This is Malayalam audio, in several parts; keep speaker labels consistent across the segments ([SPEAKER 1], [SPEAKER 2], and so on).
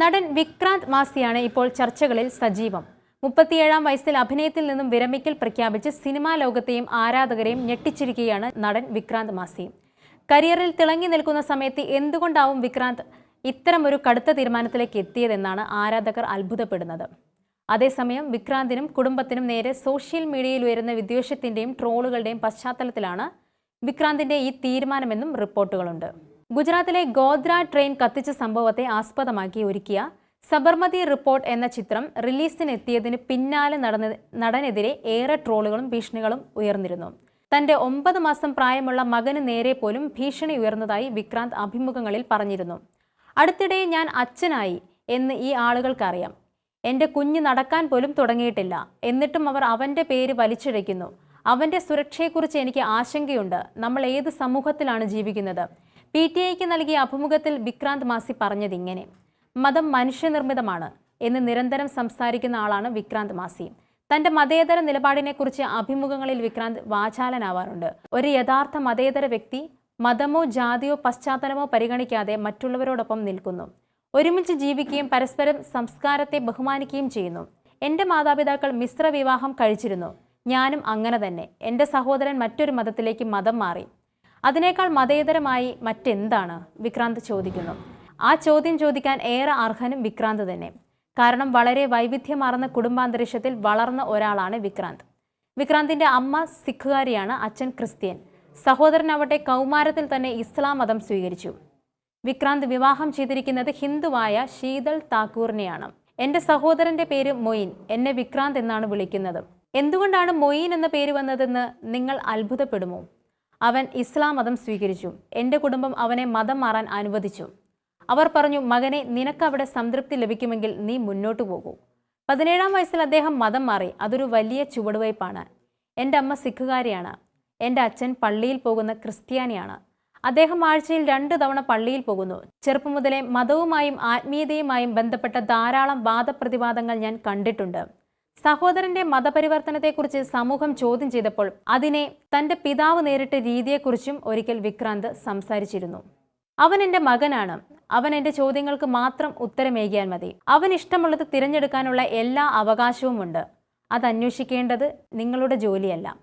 [SPEAKER 1] നടൻ വിക്രാന്ത് മാസിയാണ് ഇപ്പോൾ ചർച്ചകളിൽ സജീവം. മുപ്പത്തിയേഴാം വയസ്സിൽ അഭിനയത്തിൽ നിന്നും വിരമിക്കൽ പ്രഖ്യാപിച്ച് സിനിമാ ലോകത്തെയും ആരാധകരെയും ഞെട്ടിച്ചിരിക്കുകയാണ് നടൻ വിക്രാന്ത് മാസി. കരിയറിൽ തിളങ്ങി നിൽക്കുന്ന സമയത്ത് എന്തുകൊണ്ടാവും വിക്രാന്ത് ഇത്തരമൊരു കടുത്ത തീരുമാനത്തിലേക്ക് എത്തിയതെന്നാണ് ആരാധകർ അത്ഭുതപ്പെടുന്നത്. അതേസമയം വിക്രാന്തിനും കുടുംബത്തിനും നേരെ സോഷ്യൽ മീഡിയയിൽ ഉയരുന്ന വിദ്വേഷത്തിന്റെയും ട്രോളുകളുടെയും പശ്ചാത്തലത്തിലാണ് വിക്രാന്തിന്റെ ഈ തീരുമാനമെന്നും റിപ്പോർട്ടുകളുണ്ട്. ഗുജറാത്തിലെ ഗോദ്ര ട്രെയിൻ കത്തിച്ച സംഭവത്തെ ആസ്പദമാക്കി ഒരുക്കിയ സബർമതി റിപ്പോർട്ട് എന്ന ചിത്രം റിലീസിനെത്തിയതിന് പിന്നാലെ നടന്ന നടനെതിരെ ഏറെ ട്രോളുകളും ഭീഷണികളും ഉയർന്നിരുന്നു. തന്റെ ഒമ്പത് മാസം പ്രായമുള്ള മകന് നേരെ പോലും ഭീഷണി ഉയർന്നതായി വിക്രാന്ത് അഭിമുഖങ്ങളിൽ പറഞ്ഞിരുന്നു. അടുത്തിടെ ഞാൻ അച്ഛനായി എന്ന് ഈ ആളുകൾക്കറിയാം. എന്റെ കുഞ്ഞ് നടക്കാൻ പോലും തുടങ്ങിയിട്ടില്ല. എന്നിട്ടും അവർ അവന്റെ പേര് വലിച്ചിഴയ്ക്കുന്നു. അവന്റെ സുരക്ഷയെക്കുറിച്ച് എനിക്ക് ആശങ്കയുണ്ട്. നമ്മൾ ഏത് സമൂഹത്തിലാണ് ജീവിക്കുന്നത്? പി ടി ഐക്ക് നൽകിയ അഭിമുഖത്തിൽ വിക്രാന്ത് മാസി പറഞ്ഞതിങ്ങനെ മതം മനുഷ്യനിർമ്മിതമാണ് എന്ന് നിരന്തരം സംസാരിക്കുന്ന ആളാണ് വിക്രാന്ത് മാസി. തന്റെ മതേതര നിലപാടിനെക്കുറിച്ച് അഭിമുഖങ്ങളിൽ വിക്രാന്ത് വാചാലനാവാറുണ്ട്. ഒരു യഥാർത്ഥ മതേതര വ്യക്തി മതമോ ജാതിയോ പശ്ചാത്തലമോ പരിഗണിക്കാതെ മറ്റുള്ളവരോടൊപ്പം നിൽക്കുന്നു. ഒരുമിച്ച് ജീവിക്കുകയും പരസ്പരം സംസ്കാരത്തെ ബഹുമാനിക്കുകയും ചെയ്യുന്നു. എന്റെ മാതാപിതാക്കൾ മിശ്ര വിവാഹം കഴിച്ചിരുന്നു. ഞാനും അങ്ങനെ തന്നെ. എന്റെ സഹോദരൻ മറ്റൊരു മതത്തിലേക്ക് മതം മാറി. അതിനേക്കാൾ മതേതരമായി മറ്റെന്താണ്? വിക്രാന്ത് ചോദിക്കുന്നു. ആ ചോദ്യം ചോദിക്കാൻ ഏറെ അർഹനും വിക്രാന്ത് തന്നെ. കാരണം വളരെ വൈവിധ്യമാർന്ന കുടുംബാന്തരീക്ഷത്തിൽ വളർന്ന ഒരാളാണ് വിക്രാന്ത്. വിക്രാന്തിന്റെ അമ്മ സിഖുകാരിയാണ് അച്ഛൻ ക്രിസ്ത്യൻ. സഹോദരനാവട്ടെ കൗമാരത്തിൽ തന്നെ ഇസ്ലാം മതം സ്വീകരിച്ചു. വിക്രാന്ത് വിവാഹം ചെയ്തിരിക്കുന്നത് ഹിന്ദുവായ ശീതൾ താക്കൂറിനെയാണ്. എന്റെ സഹോദരന്റെ പേര് മൊയിൻ. എന്നെ വിക്രാന്ത് എന്നാണ് വിളിക്കുന്നത്. എന്തുകൊണ്ടാണ് മൊയിൻ എന്ന പേര് വന്നതെന്ന് നിങ്ങൾ അത്ഭുതപ്പെടുമോ? അവൻ ഇസ്ലാം മതം സ്വീകരിച്ചു. എന്റെ കുടുംബം അവനെ മതം മാറാൻ അനുവദിച്ചു. അവർ പറഞ്ഞു മകനെ നിനക്ക് അവിടെ സംതൃപ്തി ലഭിക്കുമെങ്കിൽ നീ മുന്നോട്ടു പോകൂ. പതിനേഴാം വയസ്സിൽ അദ്ദേഹം മതം മാറി. അതൊരു വലിയ ചുവടുവയ്പ്പാണ്. എന്റെ അമ്മ സിഖുകാരിയാണ്. എന്റെ അച്ഛൻ പള്ളിയിൽ പോകുന്ന ക്രിസ്ത്യാനിയാണ്. അദ്ദേഹം ആഴ്ചയിൽ രണ്ട് തവണ പള്ളിയിൽ പോകുന്നു. ചെറുപ്പം മുതലേ മതവുമായും ആത്മീയതയുമായും ബന്ധപ്പെട്ട ധാരാളം വാദപ്രതിവാദങ്ങൾ ഞാൻ കണ്ടിട്ടുണ്ട്. സഹോദരന്റെ മതപരിവർത്തനത്തെക്കുറിച്ച് സമൂഹം ചോദ്യം ചെയ്തപ്പോൾ അതിനെ തന്റെ പിതാവ് നേരിട്ട രീതിയെക്കുറിച്ചും ഒരിക്കൽ വിക്രാന്ത് സംസാരിച്ചിരുന്നു. അവൻ എന്റെ മകനാണ്. അവൻ എന്റെ ചോദ്യങ്ങൾക്ക് മാത്രം ഉത്തരമേകിയാൽ മതി. അവൻ ഇഷ്ടമുള്ളത് തിരഞ്ഞെടുക്കാനുള്ള എല്ലാ അവകാശവുമുണ്ട്. അത് അന്വേഷിക്കേണ്ടത് നിങ്ങളുടെ ജോലിയല്ല.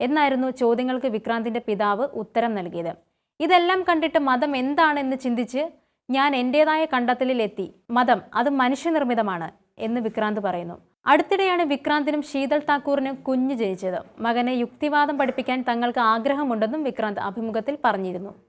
[SPEAKER 1] എന്നായിരുന്നു ചോദ്യങ്ങൾക്ക് വിക്രാന്തിന്റെ പിതാവ് ഉത്തരം നൽകിയത്. ഇതെല്ലാം കണ്ടിട്ട് മതം എന്താണെന്ന് ചിന്തിച്ച് ഞാൻ എന്റെതായ കണ്ടെത്തലിൽ എത്തി മതം അത് മനുഷ്യനിർമ്മിതമാണ് എന്ന് വിക്രാന്ത് പറയുന്നു. അടുത്തിടെയാണ് വിക്രാന്തിനും ശീതൾ താക്കൂറിനും കുഞ്ഞ് ജയിച്ചത്. മകനെ യുക്തിവാദം പഠിപ്പിക്കാൻ തങ്ങൾക്ക് ആഗ്രഹമുണ്ടെന്നും വിക്രാന്ത് അഭിമുഖത്തിൽ പറഞ്ഞിരുന്നു.